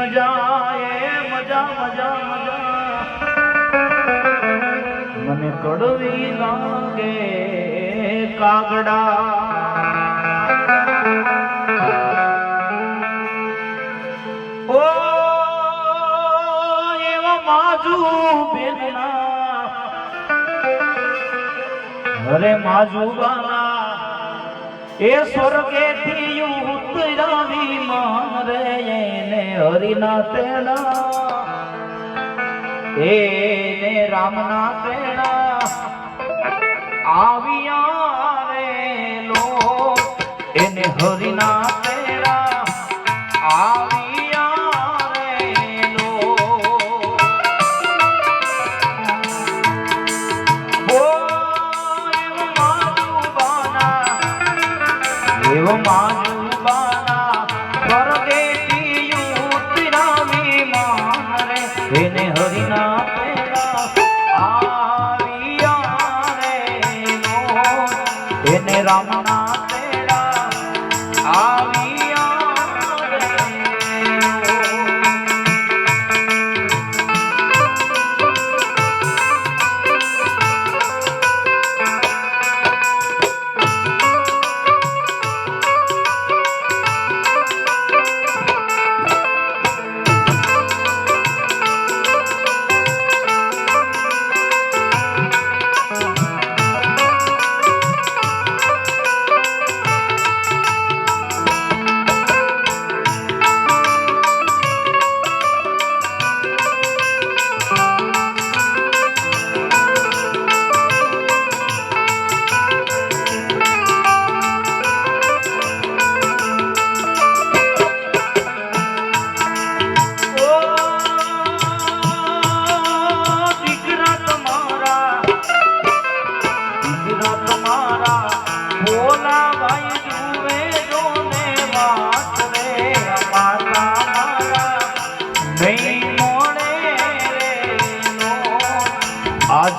મજા એ મજા મજા મજા. મને કડવી લાગે કાગડા. એવા માજુ બેનના. અરે માજુબાના એ સ્વર્ગેથી હરિના તેડા ને રામના તેણા આવ્યા રે લો એને હરિના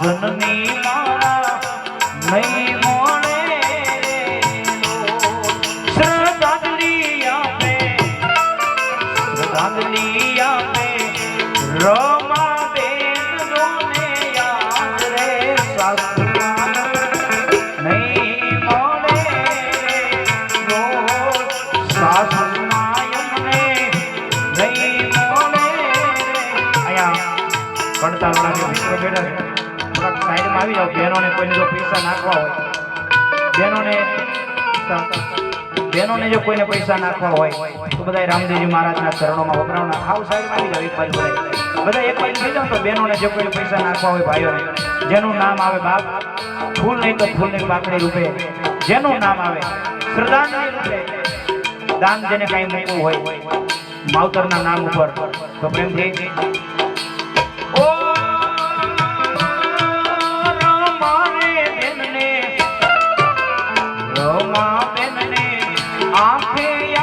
નહીં માળા નહીં બેઠા આવી જાઓ બહેનોને કોઈને જો પૈસા નાખવા હોય, બહેનોને બહેનોને જો કોઈને પૈસા નાખવા હોય, તો બધા રામદેવજી મહારાજના ચરણોમાં વપરાવના. ખાવ સાઈડમાં આવી જાવ એક બાજુ બધા એક બાજુ થઈ જાવ તો બહેનોને જો કોઈને પૈસા નાખવા હોય ભાઈઓને, જેનું નામ આવે બાપ, ફૂલ નહીં તો ફૂલની પાકડી રૂપે. જેનું નામ આવે શ્રદ્ધાંજલિ રૂપે. દાન જેને કાંઈ મૂકવું હોય, માવતરના નામ ઉપર. તો પ્રેમથી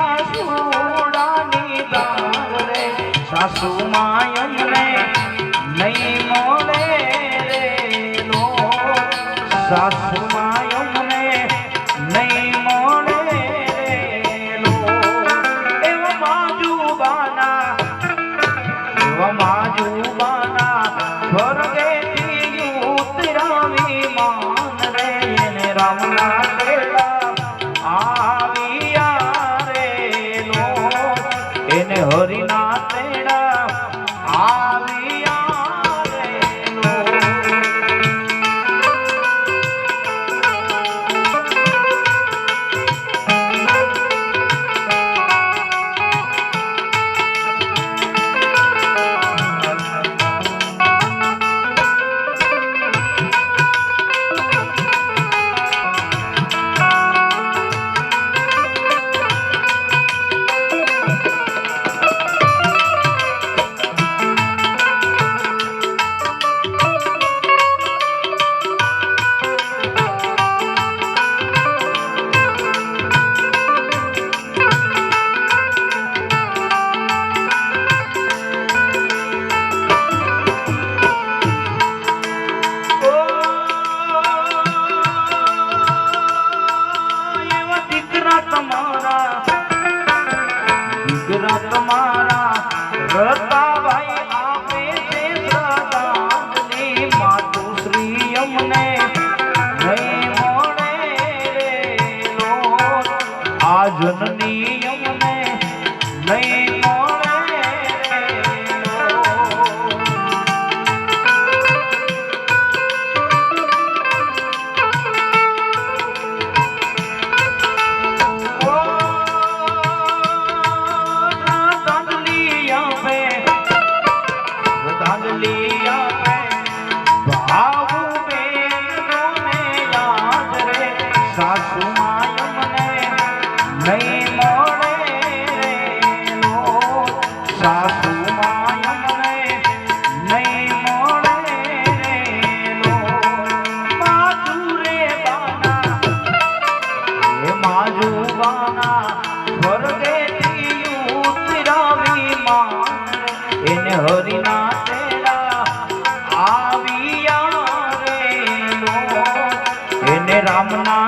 આસુડાની દાર રે સાસુ નહીં મોલે રે લો. સાસુ না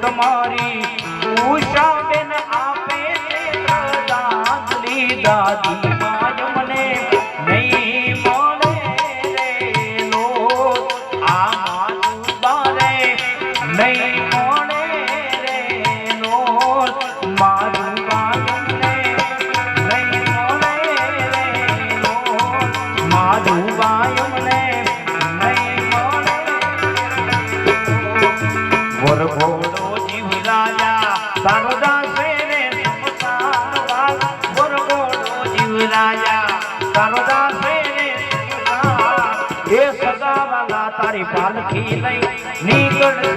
તમારી ઉષા તારી પાલખી લઈ નીકળશે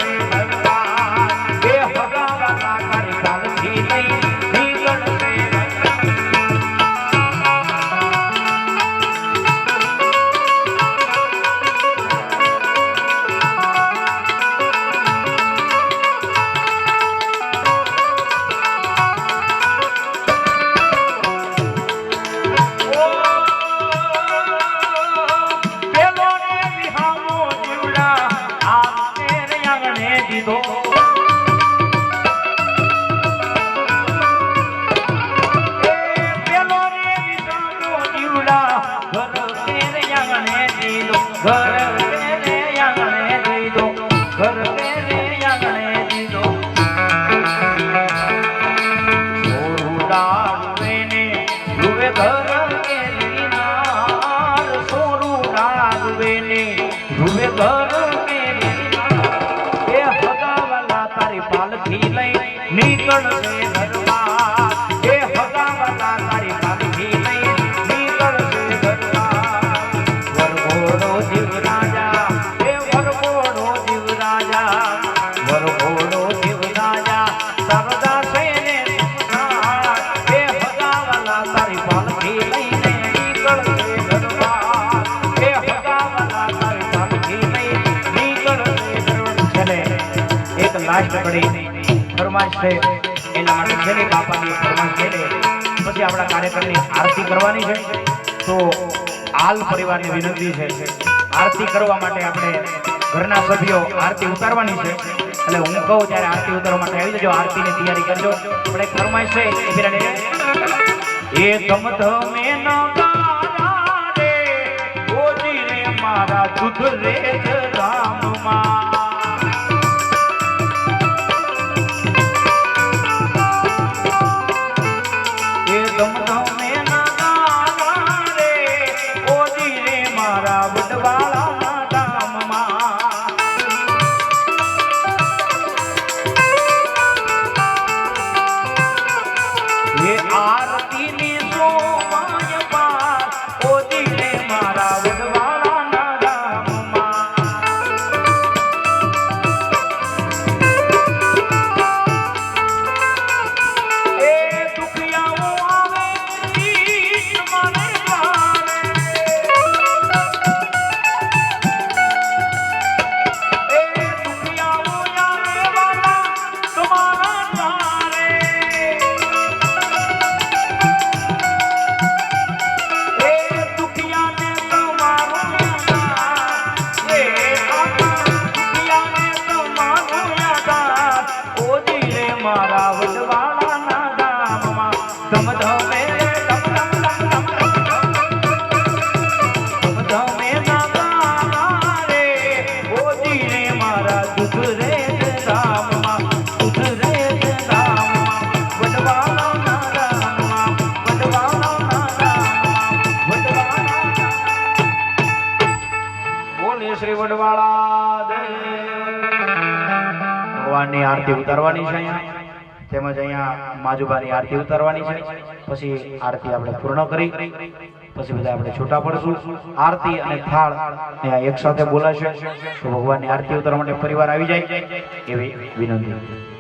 ફરમાઈશ છે, એના માટે છેલ્લી બાપાની ફરમાઈશ છે પછી આપણા કાર્યક્રમની આરતી કરવાની છે. તો હાલ પરિવારની વિનંતી છે, આરતી કરવા માટે આપણે ઘરના સભ્યો આરતી ઉતારવાની છે. એટલે હું કહું ત્યારે આરતી ઉતારવા માટે આવી જજો, આરતીની તૈયારી કરજો. આપણે એક ફરમાઈશ છે ન મારા દૂધ રે ભગવાનની આરતી ઉતારવાની છે અહીંયા. તેમજ અહીંયા માજુબાની આરતી ઉતારવાની છે. પછી આરતી આપણે પૂર્ણ કરી. પછી બધા આપણે છૂટા પડશું. આરતી અને થાળ એક સાથે બોલાશે. તો ભગવાનની આરતી ઉતારવા માટે પરિવાર આવી જાય. એવી વિનંતી.